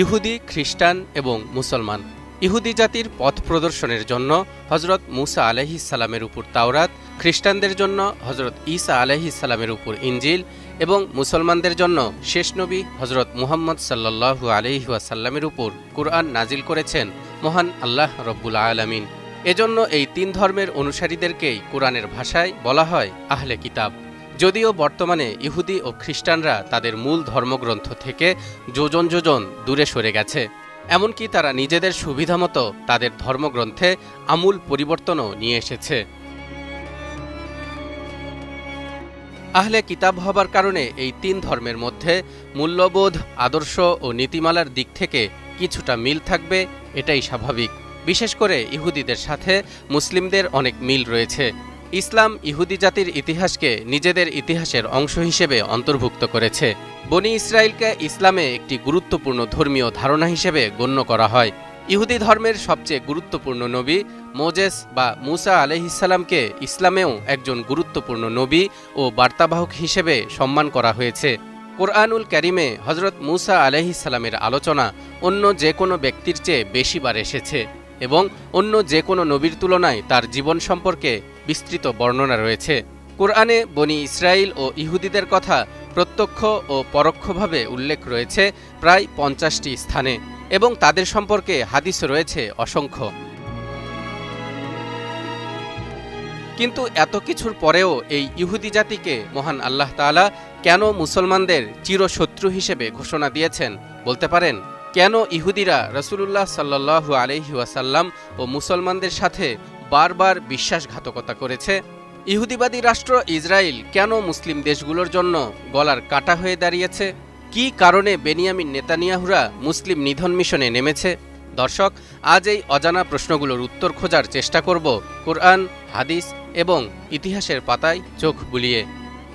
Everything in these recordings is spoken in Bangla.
ইহুদি, খ্রিস্টান এবং মুসলমান। ইহুদি জাতির পথ প্রদর্শনের জন্য হজরত মুসা আলহিসাল্লামের উপর তাওরাত, খ্রিস্টানদের জন্য হজরত ঈসা আলহিসাল্লামের উপর ইঞ্জিল এবং মুসলমানদের জন্য শেষ নবী হজরত মুহাম্মদ সাল্লাহু আলহিহাসাল্লামের উপর কুরআন নাজিল করেছেন মহান আল্লাহ রব্বুল আলমিন। এজন্য এই তিন ধর্মের অনুসারীদেরকেই কোরআনের ভাষায় বলা হয় আহলে কিতাব। যদিও বর্তমানে ইহুদি ও খ্রিস্টানরা তাদের মূল ধর্মগ্রন্থ থেকে যোজন যোজন দূরে সরে গেছে। এমনকি তারা নিজেদের সুবিধামতো তাদের ধর্মগ্রন্থে আমূল পরিবর্তনও নিয়ে এসেছে। আহলে কিতাব হবার কারণে এই তিন ধর্মের মধ্যে মূল্যবোধ, আদর্শ ও নীতিমালার দিক থেকে কিছুটা মিল থাকবে, এটাই স্বাভাবিক। বিশেষ করে ইহুদিদের সাথে মুসলিমদের অনেক মিল রয়েছে। ইসলাম ইহুদি জাতির ইতিহাসকে নিজেদের ইতিহাসের অংশ হিসেবে অন্তর্ভুক্ত করেছে। বনি ইসরায়েলকে ইসলামে একটি গুরুত্বপূর্ণ ধর্মীয় ধারণা হিসেবে গণ্য করা হয়। ইহুদি ধর্মের সবচেয়ে গুরুত্বপূর্ণ নবী মোজেস বা মুসা আলহিসাল্লামকে ইসলামেও একজন গুরুত্বপূর্ণ নবী ও বার্তাবাহক হিসেবে সম্মান করা হয়েছে। কোরআনুল ক্যারিমে হজরত মুসা আলহিসাল্লামের আলোচনা অন্য যে কোনো ব্যক্তির চেয়ে বেশিবার এসেছে এবং অন্য যে কোনো নবীর তুলনায় তার জীবন সম্পর্কে বিস্তৃত বর্ণনা রয়েছে। কোরআনে বনি ইসরায়েল ও ইহুদিদের কথা প্রত্যক্ষ ও পরোক্ষভাবে উল্লেখ রয়েছে প্রায় পঞ্চাশটি স্থানে এবং তাদের সম্পর্কে হাদিস রয়েছে অসংখ্য। কিন্তু এত কিছুর পরেও এই ইহুদি জাতিকে মহান আল্লাহ তাআলা কেন মুসলমানদের চিরশত্রু হিসেবে ঘোষণা দিয়েছেন বলতে পারেন? কেন ইহুদিরা রসুলুল্লাহ সাল্লাহ আলহি ওয়াসাল্লাম ও মুসলমানদের সাথে বারবার বিশ্বাসঘাতকতা করেছে ইহুদিবাদী রাষ্ট্র ইসরায়েল, কেন মুসলিম দেশগুলোর জন্য গলার কাটা হয়ে দাঁড়িয়েছে? কি কারণে বেনিয়ামিন নেতানিয়াহুরা মুসলিম নিধন মিশনে নেমেছে? দর্শক, আজ এই অজানা প্রশ্নগুলোর উত্তর খোঁজার চেষ্টা করব কোরআন, হাদিস এবং ইতিহাসের পাতায় চোখ বুলিয়ে।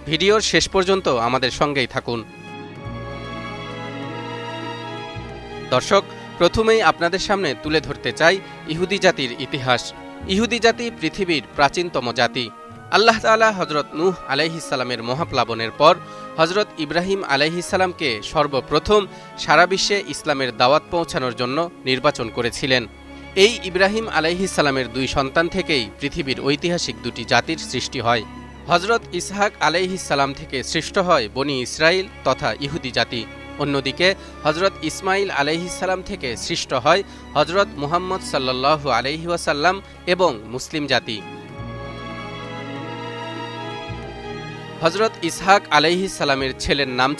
ভিডিওর শেষ পর্যন্ত আমাদের সঙ্গেই থাকুন। দর্শক প্রথমেই আপনাদের সামনে তুলে ধরতে চাই ইহুদি জাতির ইতিহাস। ইহুদি জাতি পৃথিবীর প্রাচীনতম জাতি। আল্লাহ তালা হজরত নূহ আলাইহিসাল্লামের মহাপ্লাবনের পর হজরত ইব্রাহিম আলাইহিসাল্লামকে সর্বপ্রথম সারা বিশ্বে ইসলামের দাওয়াত পৌঁছানোর জন্য নির্বাচন করেছিলেন। এই ইব্রাহিম আলাইহিসাল্লামের দুই সন্তান থেকেই পৃথিবীর ঐতিহাসিক দুটি জাতির সৃষ্টি হয়। হজরত ইসহাক আলাইহিসাল্লাম থেকে সৃষ্ট হয় বনি ইসরায়েল তথা ইহুদি জাতি। অন্যদিকে হজরত ইসমাইল আলাইহিসাল্লাম থেকে সৃষ্ট হয় হজরত মুহাম্মদ সাল্লাহ আলাইহাসাল্লাম এবং মুসলিম জাতি। হজরত ইসহাক আলাইহিসাল্লামের ছেলের নাম